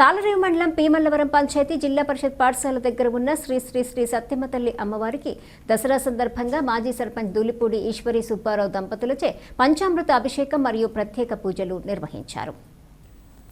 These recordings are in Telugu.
తాళరేవు మండలం పీమల్లవరం పంచాయతీ జిల్లా పరిషత్ పాఠశాల దగ్గర ఉన్న శ్రీ శ్రీ శ్రీ సత్యమతల్లి అమ్మవారికి దసరా సందర్భంగా మాజీ సర్పంచ్ దూలిపూడి ఈశ్వరి సుబ్బారావు దంపతులచే పంచామృత అభిషేకం మరియు ప్రత్యేక పూజలు నిర్వహించారు.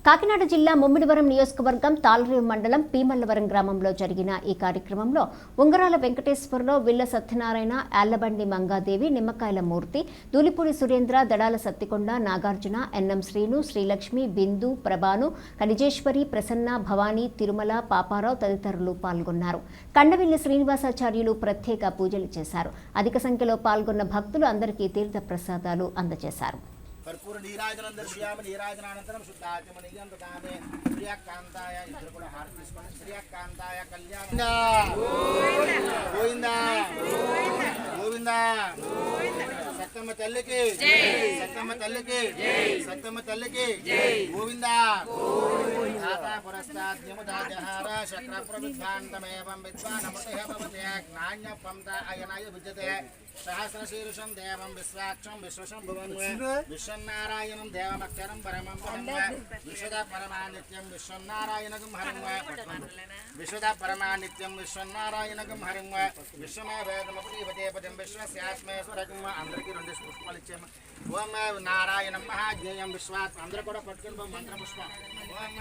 కాకినాడ జిల్లా ముమ్మిడివరం నియోజకవర్గం తాళరేవు మండలం పీమల్లవరం గ్రామంలో జరిగిన ఈ కార్యక్రమంలో ఉంగరాల వెంకటేశ్వరరావు విల్ల సత్యనారాయణ యాల్లబండి మంగాదేవి నిమ్మకాయల మూర్తి దూలిపూడి సురేంద్ర దడాల సత్తికొండ నాగార్జున ఎన్ఎం శ్రీను శ్రీలక్ష్మి బిందు ప్రభాను ఖనిజేశ్వరి ప్రసన్న భవానీ తిరుమల పాపారావు తదితరులు పాల్గొన్నారు. కండవిల్లి శ్రీనివాసాచార్యులు ప్రత్యేక పూజలు చేశారు. అధిక సంఖ్యలో పాల్గొన్న భక్తులు అందరికీ తీర్థ ప్రసాదాలు అందజేశారు. కర్పూర నీరాజనం దర్శయామి నీరాజనానంతరం శుద్ధాచమనిగం దామే శ్రీయకాంతాయ ఇద్దరు కూడా హారతి తీసుకోండి శ్రీయకాంతాయ కళ్యాణ గోవిందా గోవిందా సత్తమ్మ తల్లికి సత్తమ్మ తల్లికి సత్తమ్మ తల్లికి గోవిందా ధాతా పురస్తాద్యముదాజహార శక్ర ప్రవిద్వాంతమేవం విద్వానమృతయ భవతే జ్ఞాన్య పంత అయనాయ విద్యతే సహస్రశీర్షం దేవం విశ్వాక్షం విశ్వశం భువన్ విశ్వనారాయణం దేవమక్షరం పరమం పరం విశ్వద పరమానిత్యం విశ్వనారాయణకం హరిం విశ్వద పరమానిత్యం విశ్వనారాయణకం హరిం విశ్వమే వేదమపదీపతే పదం విశ్వస్యాత్మేశ్వరకం అందరికీ రెండు పుష్పాలు ఇచ్చాము ఓం నారాయణం మహాజ్ఞేయం విశ్వాత్. అందరూ కూడా పట్టుకుని మంత్ర పుష్పం. ఓం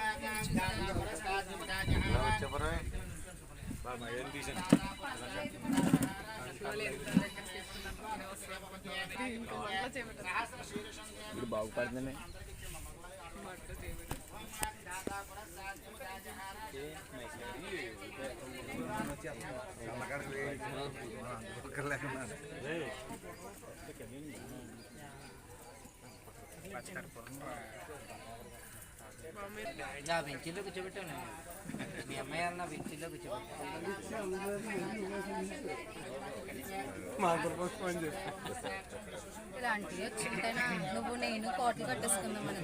ఇప్పుడు బాగుపడుతుంది నా బెంచీలో కూర్చోబెట్టాను మీ అమ్మాయి అన్న బెంచీలో కూర్చోబెట్టాను ఇలాంటివి వచ్చింటేనా? నువ్వు నేను కోట్లు కట్టేసుకుందాం మన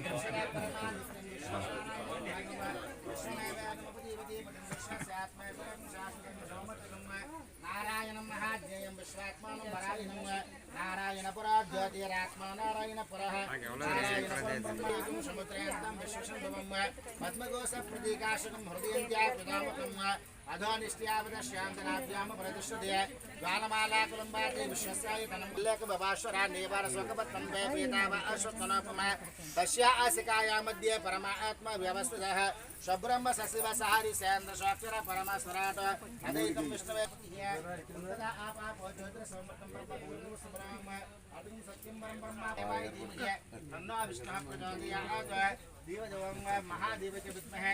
నారాయణం మహాజ్ఞేయం విశ్వాత్మానం పరాయణం నారాయణ పురా జ్యోతిరాత్మా నారాయణ పురః నారాయణ సముద్రేంతం విశ్వసంభవం పద్మగోస ప్రతీకాశకం హృదయంత్యాకృతామకం अधोनिष्ट्यावदश्यान्तनाभ्यामपरदुष्टदे ज्वालमालाकुलम्बाति विश्वस्यायतनम्लेखबभास्वरान्नेवारस्वकपत्नं वैपेताव अश्वत्तनोपमा तस्या आसिकाया मध्ये परमा आत्मव्यवस्थितः स्वब्रह्म सशिव सहारि सेन्द्रशाक्षर परमस्वराट। अदैतं विष्णवे अतिं सत्यं परं ब्रह्मा विष्णुः प्रचोदयात्। देवजवं महादेव च विद्महे।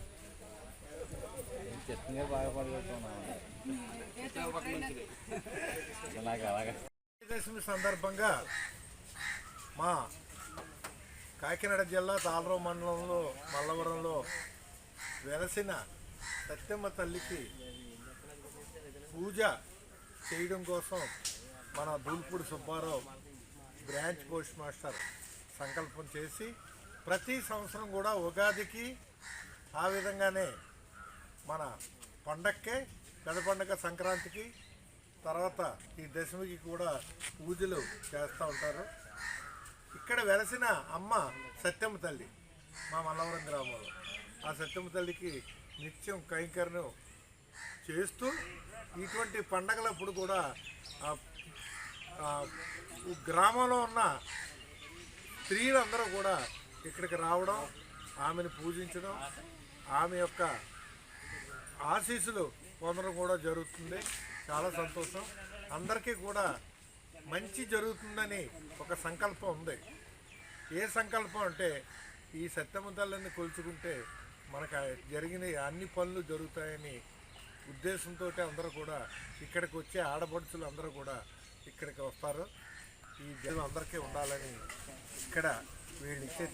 పరమహంసాయ బాగా విజయదశమి సందర్భంగా మా కాకినాడ జిల్లా తాళరావు మండలంలో మల్లవరంలో వెలసిన సత్యమ్మ తల్లికి పూజ చేయడం కోసం మన Dulpudi Subbarao branch post master సంకల్పం చేసి ప్రతి సంవత్సరం కూడా ఉగాదికి ఆ విధంగానే మన పండక్కే పెద్ద పండగ సంక్రాంతికి తర్వాత ఈ దశమికి కూడా పూజలు చేస్తూ ఉంటారు. ఇక్కడ వెలసిన అమ్మ సత్యమ్మ తల్లి మా మల్లవరం గ్రామంలో ఆ సత్యమ్మ తల్లికి నిత్యం కైంకర్యం చేస్తూ ఇటువంటి పండగలప్పుడు కూడా గ్రామంలో ఉన్న స్త్రీలందరూ కూడా ఇక్కడికి రావడం ఆమెను పూజించడం ఆమె యొక్క ఆశీస్సులు పొందడం కూడా జరుగుతుంది. చాలా సంతోషం. అందరికీ కూడా మంచి జరుగుతుందని ఒక సంకల్పం ఉంది. ఏ సంకల్పం అంటే ఈ సత్యమ్మ కొలుచుకుంటే మనకు జరిగిన అన్ని పనులు జరుగుతాయని ఉద్దేశంతో అందరూ కూడా ఇక్కడికి వచ్చే ఆడపడుచులు అందరూ కూడా ఇక్కడికి వస్తారు. ఈ జనం అందరికీ ఉండాలని ఇక్కడ వీళ్ళు ఇచ్చే